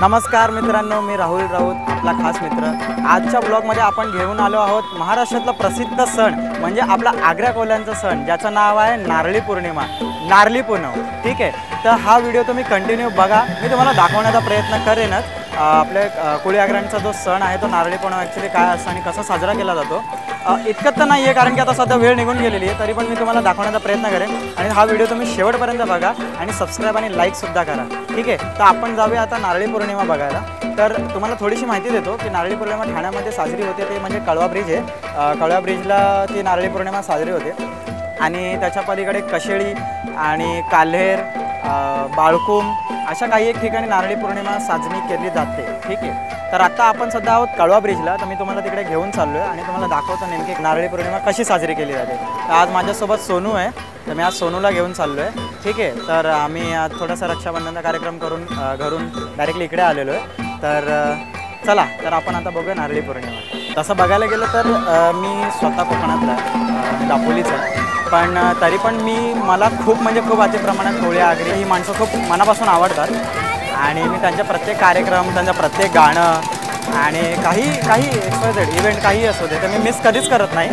नमस्कार मित्रांनो मी राहुल राऊत आपला खास मित्र. आजच्या ब्लॉगमध्ये आपण घेऊन आलो आहोत महाराष्ट्रातला प्रसिद्ध सण म्हणजे आपला आग्रा कोल्यांचा सण ज्याचं नाव आहे नारळी पौर्णिमा. नारळी पूनम ठीक आहे? तर हा व्हिडिओ तुम्ही कंटिन्यू बघा. मी तुम्हाला दाखवण्याचा प्रयत्न करेनच. आपल्या कोळी आग्र्यांचा जो सण आहे तो नारळी पौर्णिमा ॲक्च्युली काय असतं आणि कसा साजरा केला जातो? इतकंच तर नाही आहे कारण की आता सध्या वेळ निघून गेलेली आहे तरी पण मी तुम्हाला दाखवण्याचा प्रयत्न करेन. आणि हा व्हिडिओ तुम्ही शेवटपर्यंत बघा आणि सबस्क्राईब आणि लाईकसुद्धा करा. ठीक आहे? तर आपण जाऊया आता नारळी पौर्णिमा बघायला. तर तुम्हाला थोडीशी माहिती देतो की नारळी पौर्णिमा ठाण्यामध्ये साजरी होते ते म्हणजे कळवा ब्रिज आहे. कळवा ब्रिजला ती नारळी पौर्णिमा साजरी होते. आणि त्याच्या पलीकडे कशेळी आणि काल्हेर बाळकुम अशा काही एक ठिकाणी नारळी पौर्णिमा साजरी केली जाते. ठीक आहे? तर आता आपण सध्या आहोत कळवा ब्रिजला. तर मी तुम्हाला तिकडे घेऊन चाललो आहे आणि तुम्हाला दाखवतो नेमकी नारळी पौर्णिमा कशी साजरी केली जाते. तर आज माझ्यासोबत सोनू आहे. तर मी आज सोनूला घेऊन चाललो आहे ठीक आहे? तर आम्ही आज थोडासा रक्षाबंधनचा कार्यक्रम करून घरून डायरेक्टली इकडे आलेलो आहे. तर चला तर आपण आता बघूया नारळी पौर्णिमा. तसं बघायला गेलं तर मी स्वतः कोकणातला दापोलीचा पण तरी पण मी मला खूप म्हणजे खूप अति प्रमाणात कोळी आगरी. ही माणसं खूप मनापासून आवडतात. आणि मी त्यांच्या प्रत्येक कार्यक्रम त्यांचं प्रत्येक गाणं आणि काही काही एक्सपायझेड इव्हेंट काही असू दे तर मी मिस कधीच करत नाही.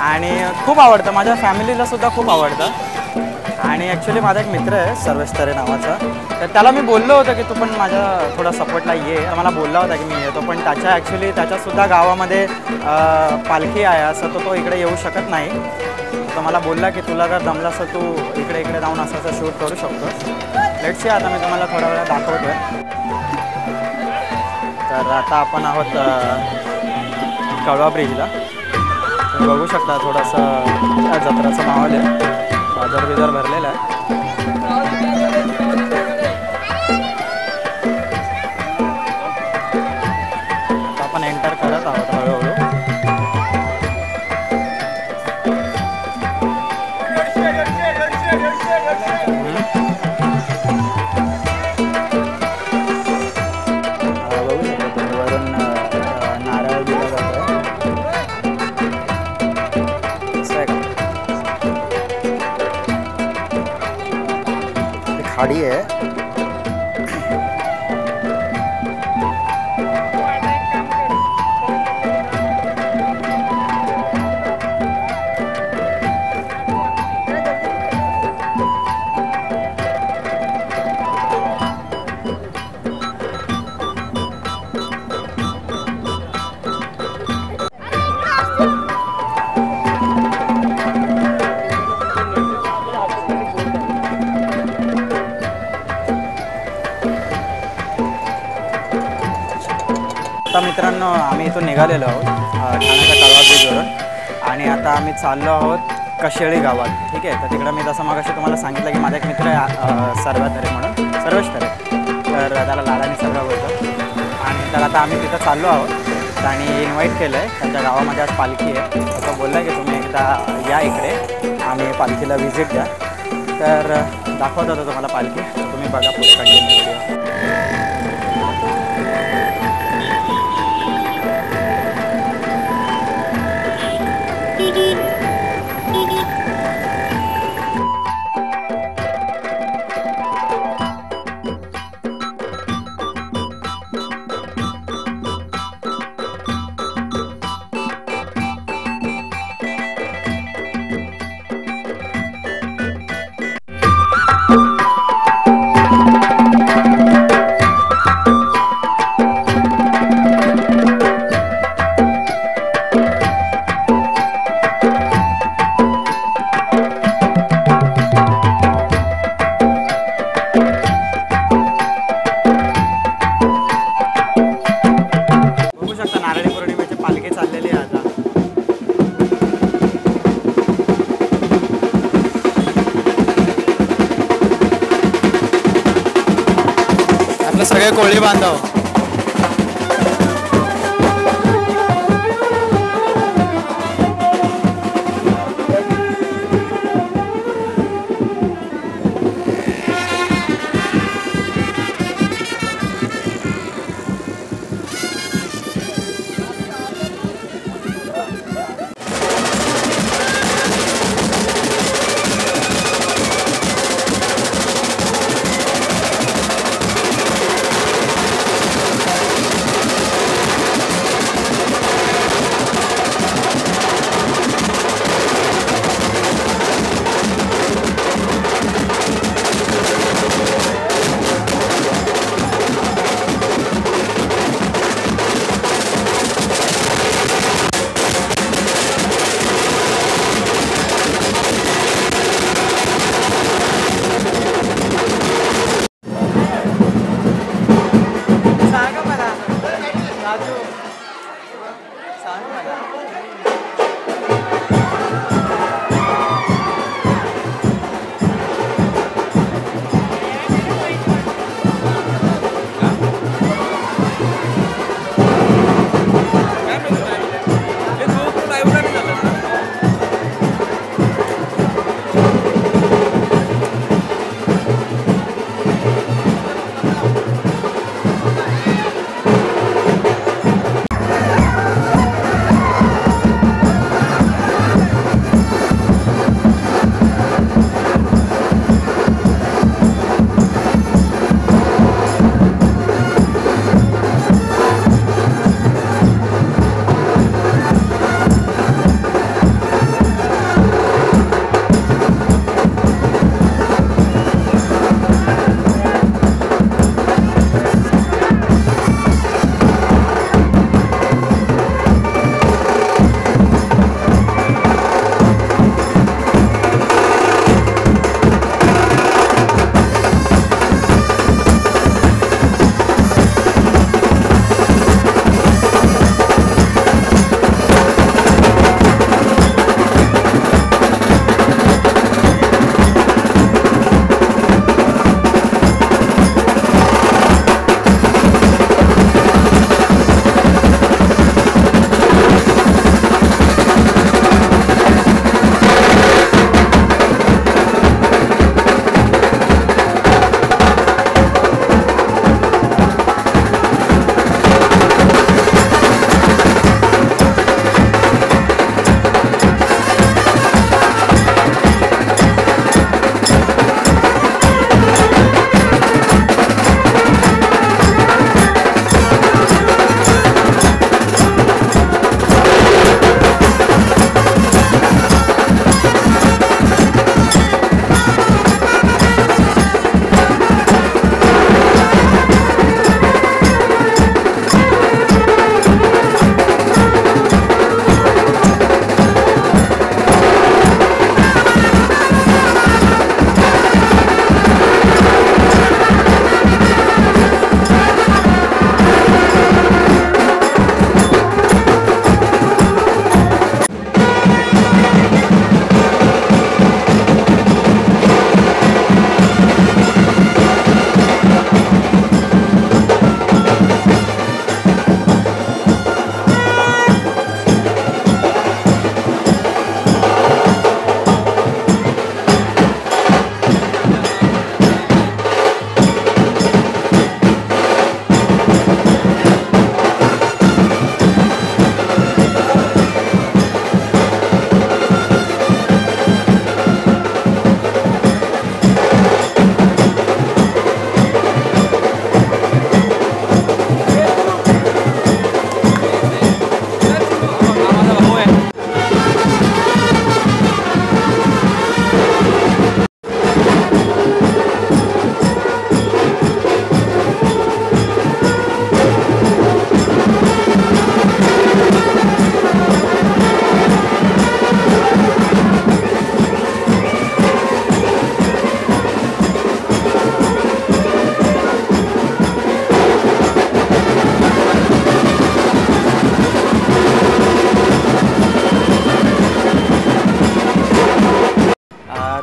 आणि खूप आवडतं. माझ्या फॅमिलीला सुद्धा खूप आवडतं. आणि ॲक्च्युली माझा एक मित्र आहे सर्वेश तरे नावाचा. तर त्याला मी बोललो होतं की तू पण माझ्या थोडा सपोर्टला ये. तर मला बोलला होता की मी येतो. पण त्याच्या ॲक्च्युली त्याच्यासुद्धा गावामध्ये पालखी आहे. असं तो तो इकडे येऊ शकत नाही. तर मला बोलला की तुला जर जमलं असं तू इकडे इकडे जाऊन असं असं शूट करू शकतो लेट्स सी आता मी तुम्हाला थोड्या वेळा दाखवतो आहे तर आता आपण आहोत कळवा ब्रिजला. तुम्ही बघू शकता थोडंसं जत्राचं माहोल आहे. बाजार बिजार भरलेला आहे. खाडी आता मित्रांनो आम्ही इथून निघालेलो आहोत ठाण्याच्या कळवा ब्रिजवरून. आणि आता आम्ही चाललो आहोत कशेळी गावात ठीक आहे? तर तिकडं मी जसं मग तुम्हाला सांगितलं की माझा एक मित्र आहे अ, सर्व तरे म्हणून सर्वेश तरे तर त्याला लाडाने सर्व बोलतो आणि तर आता आम्ही तिथं चाललो आहोत. आणि इन्व्हाइट केलं आहे त्यांच्या गावामध्ये आज पालखी आहे. असं तो बोलला की तुम्ही एकदा या इकडे आम्ही पालखीला व्हिजिट द्या. तर दाखवत होतो तुम्हाला पालखी. तुम्ही बघा पुढे कंटिन्यू पालखी चाललेली आहे आता. आपलं सगळे कोळी बांधव.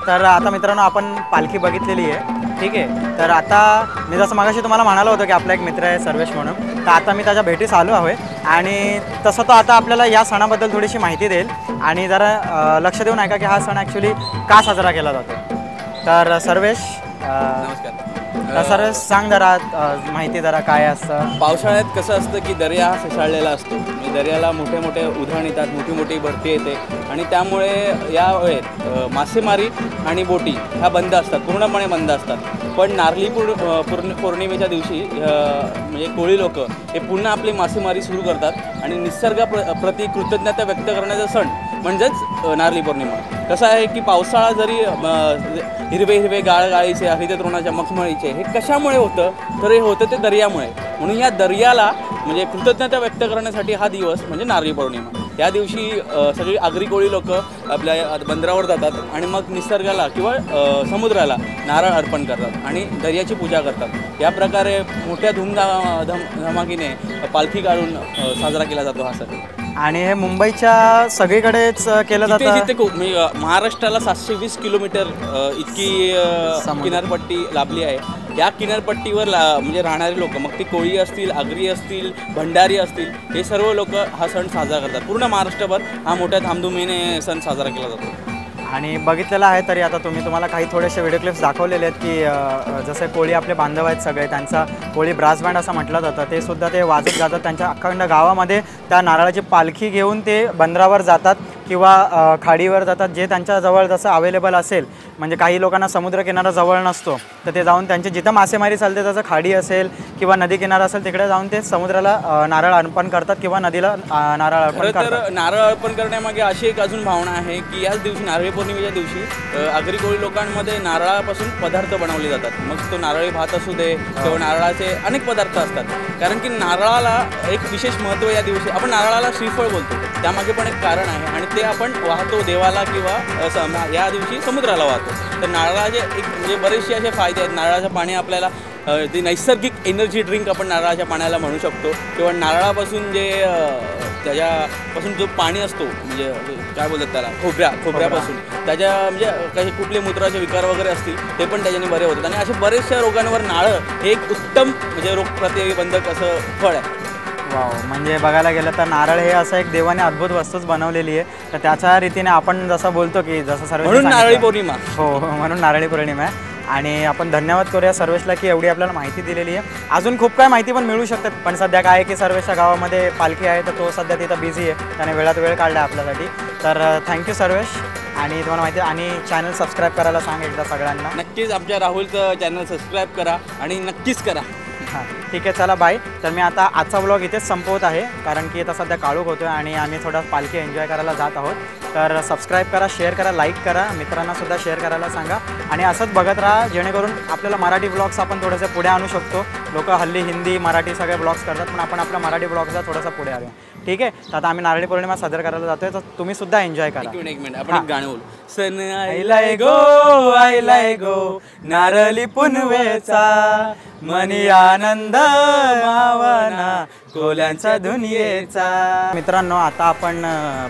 तर आता मित्रांनो आपण पालखी बघितलेली आहे. ठीक आहे? तर आता मी जसं मागाशी तुम्हाला म्हणालो होतो की आपला एक मित्र आहे सर्वेश म्हणून तर आता मी त्याच्या भेटीस आलो आहे. आणि तसं तो आता आपल्याला या सणाबद्दल थोडीशी माहिती देईल. आणि जरा लक्ष देऊन ऐका की हा सण ॲक्च्युली का साजरा केला जातो. तर सर्वेश नमस्कार. सर्वेश सांग जरा माहिती जरा काय असतं. पावसाळ्यात कसं असतं की दर्या हा फेसाळलेला असतो. म्हणजे दर्याला मोठे मोठे उधाण येतात मोठी मोठी भरती येते. आणि त्यामुळे या वेळेत मासेमारी आणि बोटी ह्या बंद असतात पूर्णपणे बंद असतात. पण अ, पूर्ण पौर्णिमेच्या दिवशी म्हणजे कोळी लोक हे पुन्हा आपली मासेमारी सुरू करतात. आणि निसर्गा प्र प्रति कृतज्ञता व्यक्त करण्याचा सण म्हणजेच नारळी पौर्णिमा. कसं आहे की पावसाळा जरी अ, हिरवे हिरवे गाळगाळीचे हरित तृणाच्या मखमळीचे हे कशामुळे होतं? तर हे होतं ते दर्यामुळे. म्हणून या दर्याला म्हणजे कृतज्ञता व्यक्त करण्यासाठी हा दिवस म्हणजे नारळी पौर्णिमा. या दिवशी सगळी आगरी कोळी लोक आपल्या बंदरावर जातात आणि मग निसर्गाला किंवा समुद्राला नारळ अर्पण करतात आणि दर्याची पूजा करतात. या प्रकारे मोठ्या धूमधाम धम धमाकीने पालखी काढून साजरा केला जातो हा सण. आणि हे मुंबईच्या सगळीकडेच केलं जातं. खूप म्हणजे अ, महाराष्ट्राला सातशे वीस किलोमीटर अ, इतकी अ, समुद्र. किनारपट्टी लाभली आहे. या किनारपट्टीवर ला म्हणजे राहणारे लोक मग ते कोळी असतील आगरी असतील भंडारी असतील हे सर्व लोक हा सण साजरा करतात. पूर्ण महाराष्ट्रभर हा मोठ्या धामधुमीने सण साजरा केला जातो. आणि बघितलेलं आहे तरी आता तुम्ही तुम्हाला काही थोडेसे व्हिडिओ क्लिप्स दाखवलेले आहेत की जसे कोळी आपले बांधव आहेत सगळे त्यांचा कोळी ब्रास बँड असं म्हटलं जातं ते सुद्धा ते वाजत जातात त्यांच्या अखंड गावामध्ये. त्या नारळाची पालखी घेऊन ते बंदरावर जातात. किंवा खाडीवर जातात जे त्यांच्याजवळ जसं अवेलेबल असेल म्हणजे काही लोकांना समुद्रकिनारा जवळ नसतो तर ते जाऊन त्यांचे जिथं मासेमारी चालते तसं खाडी असेल किंवा नदी किनारा असेल तिकडे जाऊन ते समुद्राला नारळ अर्पण करतात किंवा नदीला नारळ अर्पण करतात तर नारळ अर्पण करण्यामागे अशी एक अजून भावना आहे की याच दिवशी नारळी पौर्णिमेच्या दिवशी आगरी कोळी लोकांमध्ये नारळापासून पदार्थ बनवले जातात. मग तो नारळी भात असू दे किंवा नारळाचे अनेक पदार्थ असतात. कारण की नारळाला एक विशेष महत्त्व या दिवशी आपण नारळाला श्रीफळ बोलतो. त्यामागे पण एक कारण आहे आणि ते आपण वाहतो देवाला किंवा या दिवशी समुद्राला वाहतो. तर नारळाचे एक म्हणजे बरेचसे असे फायदे आहेत. नारळाचं पाणी आपल्याला ते नैसर्गिक एनर्जी ड्रिंक आपण नारळाच्या पाण्याला म्हणू शकतो. किंवा नारळापासून जे त्याच्यापासून जो पाणी असतो म्हणजे काय बोलतात त्याला? खोबऱ्या खोबऱ्यापासून. त्याच्या म्हणजे काही कुठले मूत्राचे विकार वगैरे असतील ते पण त्याच्याने बरे होतात. आणि असे बरेचशा रोगांवर नारळ हे एक उत्तम म्हणजे रोग प्रतिबंधक असं फळ आहे. वाव. म्हणजे बघायला गेलं तर नारळ हे असं एक देवाने अद्भुत वस्तूच बनवलेली आहे. तर त्याच्या रीतीने आपण जसं बोलतो की जसं सर्व म्हणून नारळी पौर्णिमा. हो हो, म्हणून नारळी पौर्णिमा आहे. आणि आपण धन्यवाद करूया सर्वेशला की एवढी आपल्याला माहिती दिलेली आहे. अजून खूप काय माहिती पण मिळू शकते पण सध्या काय आहे की सर्वेशच्या गावामध्ये पालखी आहे तर तो सध्या तिथं बिझी आहे. त्याने वेळात वेळ काढला आपल्यासाठी. तर थँक्यू सर्वेश. आणि तुम्हाला माहिती आहे आणि चॅनल सबस्क्राईब करायला सांग एकदा सगळ्यांना. नक्कीच आमच्या राहुलचं चॅनल सबस्क्राईब करा आणि नक्कीच करा. हां ठीक आहे चला बाय तर मी आता आजचा ब्लॉग इथेच संपवत आहे कारण की आता सध्या काळोख होतो आहे आणि आम्ही थोडा पालखी एन्जॉय करायला जात आहोत. तर सबस्क्राईब करा शेअर करा लाईक करा. मित्रांना सुद्धा शेअर करायला सांगा. आणि असंच बघत राहा जेणेकरून आपल्याला मराठी ब्लॉग्स आपण थोडेसे पुढे आणू शकतो. लोक हल्ली हिंदी मराठी सगळे ब्लॉग्स करतात पण आपण आपल्या मराठी ब्लॉग्सला थोडासा पुढे आणूया ठीक आहे? तर आता आम्ही नारळी पौर्णिमा साजरा करायला जातोय तर तुम्ही सुद्धा एन्जॉय करा. एक मिनिट आपण एक गाणं बोलू. सन आईलाय गो आईलाय गो नारळी पुनवेचा मनी आनंद मावना कोल्यांचा दुनियेचा. मित्रांनो आता आपण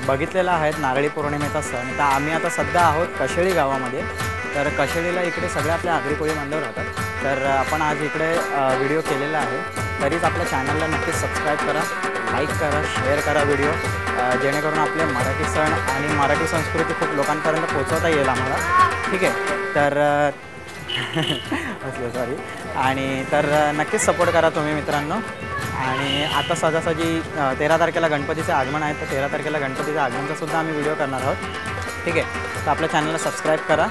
बघितलेला आहे नारळी पौर्णिमेचा सण. तर आम्ही आता सध्या आहोत कशेळी गावामध्ये. तर कशेळीला इकडे सगळे आपल्या आगरी कोळी बांधव राहतात. तर आपण आज इकडे व्हिडिओ केलेला आहे. तरीच आपल्या चॅनलला नक्कीच सबस्क्राईब करा लाईक करा शेअर करा व्हिडिओ जेणेकरून आपले मराठी सण आणि मराठी संस्कृती खूप लोकांपर्यंत पोचवता येईल आम्हाला. ठीक आहे? तर असलं सॉरी आणि तर नक्कीच सपोर्ट करा तुम्ही मित्रांनो. आणि आता सहजासहजी तेरा तारखेला गणपतीचं आगमन आहे. तर तेरा तारखेला गणपतीचं आगमनचा सुद्धा आम्ही व्हिडिओ करणार आहोत. ठीक आहे? तर आपल्या चॅनलला सबस्क्राईब करा.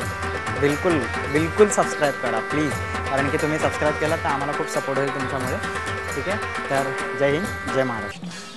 बिलकुल बिलकुल सबस्क्राईब करा प्लीज कारण की तुम्ही सबस्क्राईब केला तर आम्हाला खूप सपोर्ट होईल तुमच्यामुळे. ठीक आहे? तर जय हिंद जय महाराष्ट्र.